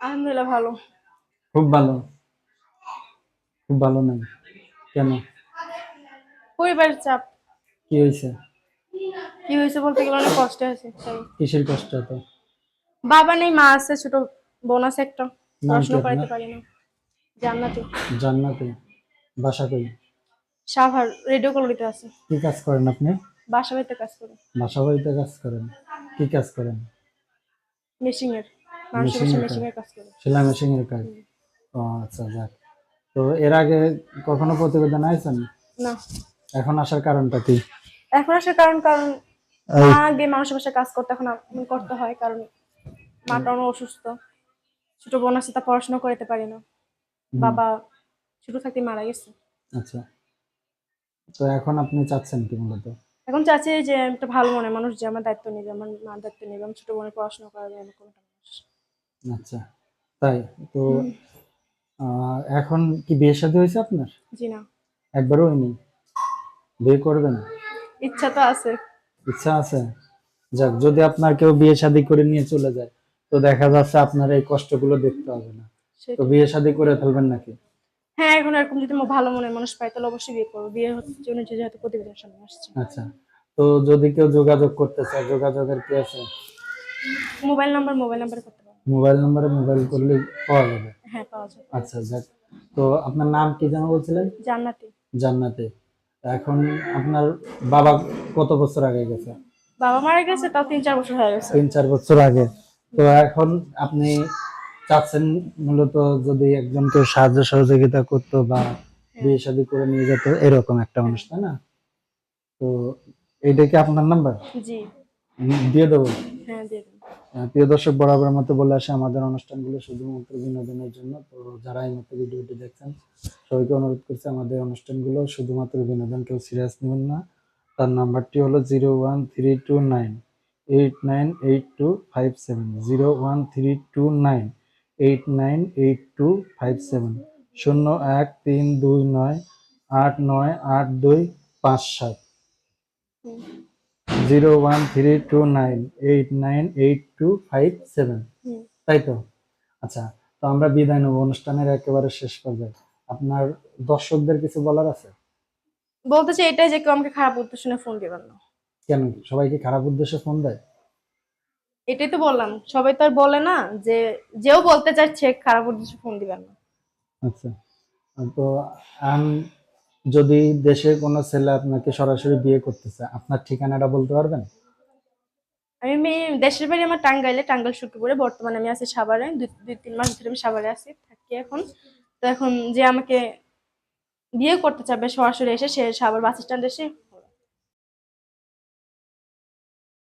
আলহামদুলিল্লাহ ভালো। খুব ভালো। খুব ভালো নাই কেন? পরিবারের চাপ। কি হয়েছে? কি হয়েছে বলতে গেলে অনেক কষ্ট হয়েছে তাই। কিসের কষ্ট তো বাবা নেই মা আছে ছোট বোন আছে একটা। পড়াশোনা আপনার? পারি না। জান্নাতি। জান্নাতে? বাসা কই? সাভার রেডিও কলোনিতে আছে। কি কাজ করেন আপনি? বাসা বাড়িতে কাজ করে। বাসা বাড়িতে কাজ করেন। কি কাজ করেন? মেশিং এর মানুষের Machine বাসায় এর কাজ। সেলাই ও আচ্ছা যাক। তো এর আগে কখনো প্রতিবেদন আইছেন? না। এখন আসার কারণটা কি? এখন আসার কারণ কারণ আগে মানুষের বাসায় কাজ করতে এখন করতে হয় কারণ মাটা অনেক অসুস্থ। ছোট বোন আছে তা পড়াশোনা করতে পারি না। বাবা ছোট থাকতে মারা গেছে। আচ্ছা। তো এখন আপনি চাচ্ছেন কি মূলত? এখন চাচ্ছি যে একটা ভালো মনে মানুষ যে আমার দায়িত্ব নেবে আমার মার দায়িত্ব নেবে আমার ছোট বোনের পড়াশোনা করাবে এরকম আচ্ছা তাই? তো আহ, এখন কি বিয়ে শাদী হয়েছে আপনার? জি না। একবারও হয়নি? বিয়ে করবেন? ইচ্ছা তো আছে। ইচ্ছা আছে? যাক যদি আপনার কেউ বিয়ে শাদী করে নিয়ে চলে যায় তো দেখা যাচ্ছে আপনার এই কষ্টগুলো দেখতে হবে না। তো। বিয়ে শাদী করে ফেলবেন নাকি? হ্যাঁ এখন এরকম যদি আমার ভালো মনে মানুষ পাই তাহলে অবশ্যই বিয়ে করব। বিয়ে হচ্ছে জন্য যে যেহেতু প্রতিবেদনের সামনে আসছে। আচ্ছা তো যদি কেউ যোগাযোগ করতে চায় যোগাযোগের কি আছে? Mobile number mobile number mobile নম্বরে মোবাইল করলে পাওয়া যাবে। হ্যাঁ পাওয়া যাবে। আচ্ছা যাক। তো আপনার নাম কি যেন বলছিলেন? জান্নাতি। জান্নাতে। এখন আপনার বাবা কত বছর আগে গেছে? বাবা মারা গেছে তাও তিন চার বছর হয়ে গেছে। তিন চার বছর আগে। তো এখন আপনি চাচ্ছেন মূলত যদি একজন কেউ সাহায্য সহযোগিতা করতো বা বিয়ে শাদী করে নিয়ে যেত এরকম একটা মানুষ তাই না? তো এইটা কি আপনার নাম্বার? জি। দিয়ে দেবো। হ্যাঁ প্রিয় দর্শক বরাবর মতো বলে আসে আমাদের অনুষ্ঠানগুলো শুধুমাত্র বিনোদনের জন্য। তো যারা এই মতো ভিডিওটি দেখছেন সবাইকে অনুরোধ করছে আমাদের অনুষ্ঠানগুলো শুধুমাত্র বিনোদন কেউ সিরিয়াস নেবেন না। তার নাম্বারটি হলো zero one three two nine eight nine eight two five seven. Zero one three two nine eight nine eight two five seven. শূন্য এক তিন দুই নয় আট নয় আট দুই পাঁচ সাত। Zero one three two nine eight nine eight two five seven. তাই তো? আচ্ছা তো আমরা বিদায় নেব। অনুষ্ঠানের একেবারে শেষ পর্যায়ে। আপনার দর্শকদের কিছু বলার আছে? বলতে চাই এটাই যে কেউ আমাকে খারাপ উদ্দেশ্যে ফোন দিবেন না। কেন? সবাইকে খারাপ উদ্দেশ্যে ফোন দেয়? এটাই তো বললাম। সবাই তো আর বলে না যে যেও বলতে চাচ্ছে খারাপ উদ্দেশ্যে ফোন দিবেন না। আচ্ছা। তো আম যদি দেশের কোনো ছেলে আপনাকে সরাসরি বিয়ে করতেছে, আপনার ঠিকানাটা বলতে পারবেন? আমি দেশের বাড়ি আমার টাঙ্গাইলে, টাঙ্গাইল শুক্রপুরে বর্তমানে আমি আছি সাভারে। দুই, তিন মাস ধরে আমি সাভারে আছি, থাকি এখন। তো এখন যে আমাকে বিয়ে করতে চাবে সরাসরি এসে, সে সাভার বাস স্ট্যান্ড এসে